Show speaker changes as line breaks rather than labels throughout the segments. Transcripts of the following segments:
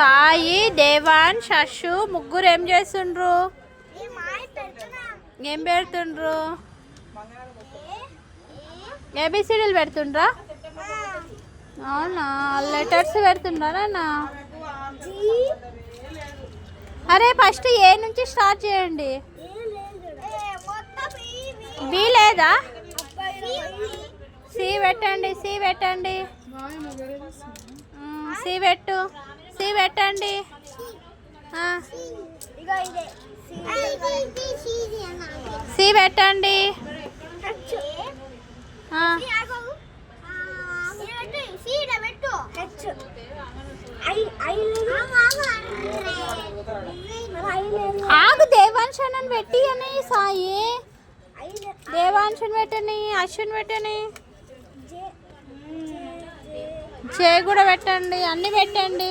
సాయి దేవాన్ శశు ముగ్గురు ఏం చేస్తుండ్రు? ఏం పెడుతుండ్రు? ఏబిసిడీలు పెడుతుండ్రా? అవునా? లెటర్స్ పెడుతున్నారా నా అరే ఫస్ట్ ఏ నుంచి స్టార్ట్ చేయండి? బి లేదా? సి పెట్టండి సి పెట్టండి. సి పెట్టు. సి పెట్టండి. సి పెట్టండి. ఆగు దేవాంశన్ అని పెట్టి అని సాయి. దేవాంశన్ పెట్టని అశ్విన్ పెట్టని.
జే
కూడా పెట్టండి అన్ని పెట్టండి.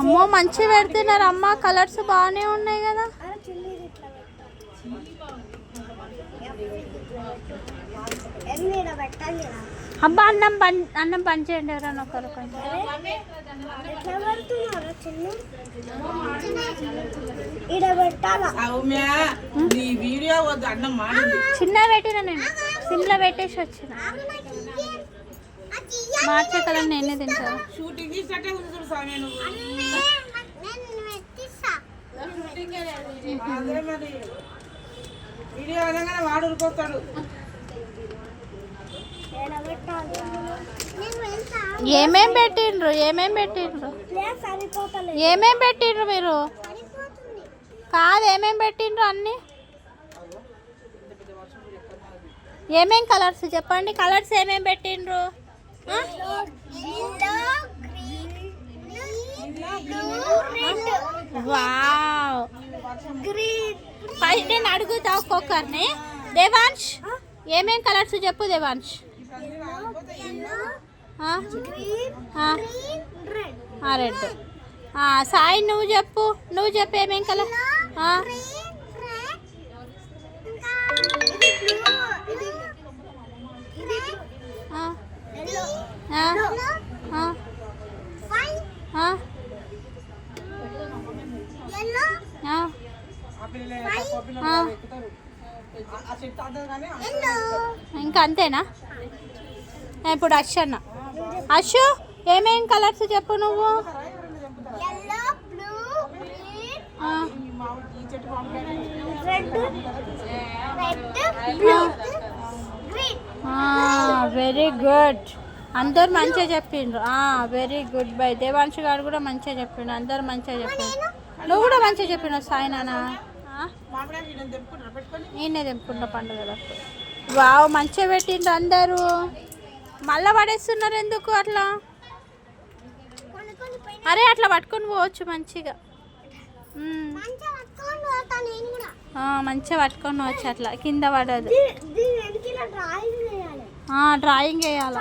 అమ్మో మంచి పెడుతున్నారు అమ్మ. కలర్స్ బాగానే ఉన్నాయి కదా. అబ్బా అన్నం పం అన్నం పంచేయండి ఎవరైనా ఒకరు కొంచెం.
చిన్న
పెట్టిన నేను. సిమ్లో పెట్టేసి వచ్చిన. మార్చే కలర్ నేనే
షూటింగ్ వీడియో అనగానే వాడు ఉరికొస్తాడు
పెట్టాలి
ఏమేం పెట్టిండ్రు? ఏమేం పెట్టిండ్రు? ఏమేం పెట్టిండ్రు మీరు? కాదు ఏమేమి పెట్టిండ్రు అన్ని? ఏమేం కలర్స్ చెప్పండి? కలర్స్ ఏమేం పెట్టిండ్రు? వావ్. ఫస్ట్ నేను అడుగుతా ఒక్కొక్కరిని. దేవాంష్ ఏమేం కలర్స్ చెప్పు దేవాంష్
రెడ్.
సాయి నువ్వు చెప్పు. నువ్వు చెప్పు ఏమేం కలర్? ఇంకా అంతేనా? ఇప్పుడు అష్ అన్న అషు ఏమేం కలర్స్ చెప్పు నువ్వు? వెరీ గుడ్ అందరు మంచిగా చెప్పిండ్రు. ఆ, వెరీ గుడ్ బై దేవాంశు గారు కూడా మంచిగా చెప్పిండు. అందరు మంచిగా చెప్పిండు. నువ్వు కూడా మంచిగా చెప్పినావు సాయి నాన్న.
నేను
తెంపుకున్న పండుగలకు. వావ్ మంచిగా పెట్టిండ్రు అందరూ. మళ్ళా పడేస్తున్నారు ఎందుకు అట్లా? అరే అట్లా పట్టుకొని పోవచ్చు మంచిగా.
మంచిగా పట్టుకొని
పోవచ్చు అట్లా. కింద పడదు.
డ్రాయింగ్
వేయాలి